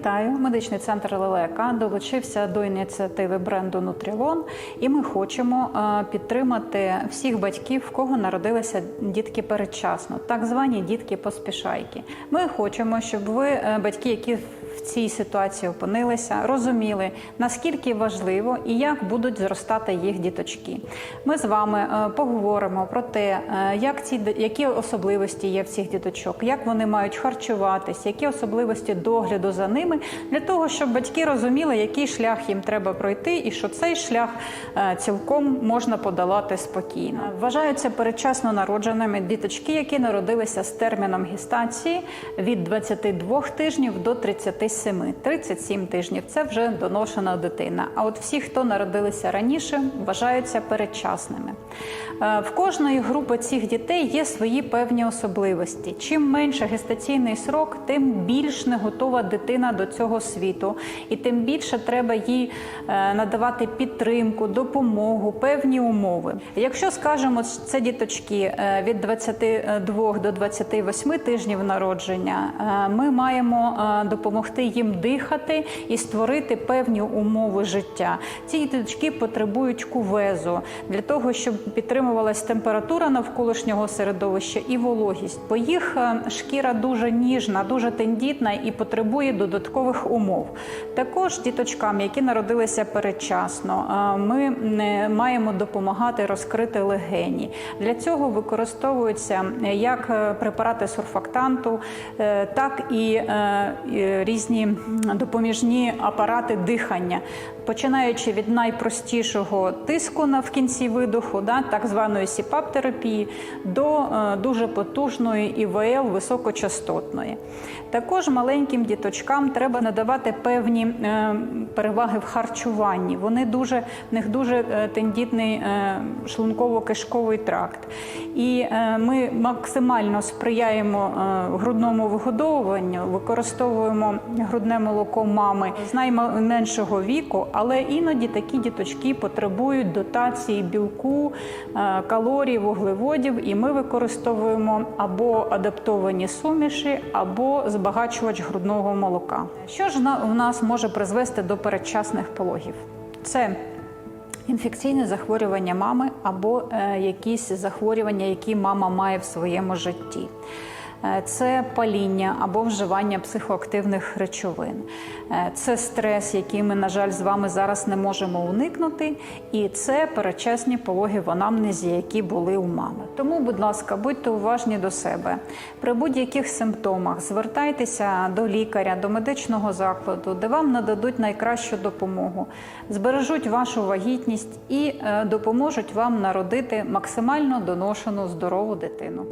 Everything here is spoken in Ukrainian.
Вітаю! Медичний центр Лелека долучився до ініціативи бренду Нутрілон, і ми хочемо е, підтримати всіх батьків, в кого народилися дітки передчасно, так звані дітки поспішайки. Ми хочемо, щоб ви, е, батьки, які в цій ситуації опинилися, розуміли наскільки важливо і як будуть зростати їх діточки. Ми з вами е, поговоримо про те, е, як ці які особливості є в цих діточок, як вони мають харчуватись, які особливості догляду за ними, для того, щоб батьки розуміли, який шлях їм треба пройти, і що цей шлях е, цілком можна подолати спокійно. Вважаються передчасно народженими діточки, які народилися з терміном гестації від 22 тижнів до 37. 37 тижнів це вже доношена дитина. А от всі, хто народилися раніше, вважаються передчасними. Е, В кожної групи цих дітей є свої певні особливості. Чим менше гестаційний срок, тим більш не готова дитина до цього світу, і тим більше треба їй е, надавати підтримку, допомогу, певні умови. Якщо скажемо, це діточки е, від 22 до 28 тижнів народження, ми маємо е, допомогти їм дихати і створити певні умови життя. Ці діточки потребують кувезу для того, щоб підтримувалась температура навколишнього середовища і вологість, бо їх е, шкіра дуже ніжна, дуже тендітна і потребує додаткових умов. Також діточкам, які народилися передчасно, е, ми е, маємо допомагати розкрити легені. Для цього використовуються як препарати сурфактанту, так і е, і різні допоміжні апарати дихання, починаючи від найпростішого тиску на в кінці видоху, да, так званої сіпап-терапії, до е, дуже потужної ІВЛ високочастотної. Також маленьким діточкам треба надавати певні е, переваги в харчуванні. Вони дуже в них дуже е, тендітний шлунково-кишковий тракт. І ми максимально сприяємо грудному вигодовуванню, використовуємо грудне молоко мами з найменшого віку, але іноді такі діточки потребують дотації білку, е, калорій, вуглеводів, і ми використовуємо або адаптовані суміші, або збагачувач грудного молока. Що ж в нас може призвести до передчасних пологів? Це інфекційне захворювання мами або е, якісь захворювання, які мама має в своєму житті. Е, Це паління або вживання психоактивних речовин, Е, це стрес, який ми, на жаль, з вами зараз не можемо уникнути, і це передчасні пологи в анамнезі, які були у мами. Тому, будь ласка, будьте уважні до себе. При будь-яких симптомах звертайтеся до лікаря, до медичного закладу, де вам нададуть найкращу допомогу, збережуть вашу вагітність і е, допоможуть вам народити максимально доношену здорову дитину.